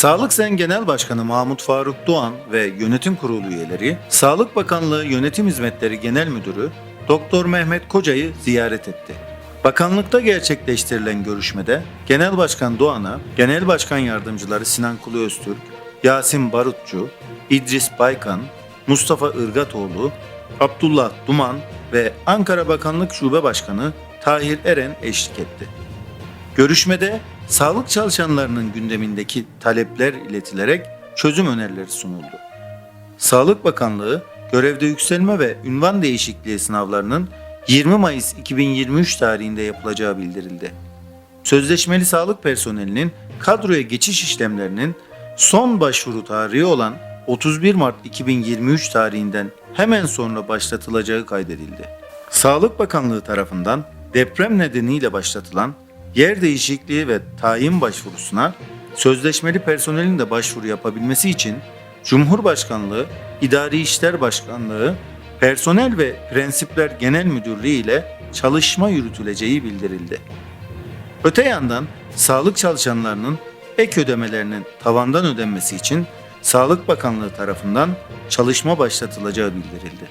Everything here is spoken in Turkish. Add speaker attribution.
Speaker 1: Sağlık Sen Genel Başkanı Mahmut Faruk Doğan ve yönetim kurulu üyeleri, Sağlık Bakanlığı Yönetim Hizmetleri Genel Müdürü Doktor Mehmet Koca'yı ziyaret etti. Bakanlıkta gerçekleştirilen görüşmede Genel Başkan Doğan'a Genel Başkan Yardımcıları Sinan Kulu Öztürk, Yasin Barutçu, İdris Baykan, Mustafa Irgatoğlu, Abdullah Duman ve Ankara Bakanlık Şube Başkanı Tahir Eren eşlik etti. Görüşmede sağlık çalışanlarının gündemindeki talepler iletilerek çözüm önerileri sunuldu. Sağlık Bakanlığı görevde yükselme ve ünvan değişikliği sınavlarının 20 Mayıs 2023 tarihinde yapılacağı bildirildi. Sözleşmeli sağlık personelinin kadroya geçiş işlemlerinin son başvuru tarihi olan 31 Mart 2023 tarihinden hemen sonra başlatılacağı kaydedildi. Sağlık Bakanlığı tarafından deprem nedeniyle başlatılan yer değişikliği ve tayin başvurusuna sözleşmeli personelin de başvuru yapabilmesi için Cumhurbaşkanlığı İdari İşler Başkanlığı Personel ve Prensipler Genel Müdürlüğü ile çalışma yürütüleceği bildirildi. Öte yandan sağlık çalışanlarının ek ödemelerinin tavandan ödenmesi için Sağlık Bakanlığı tarafından çalışma başlatılacağı bildirildi.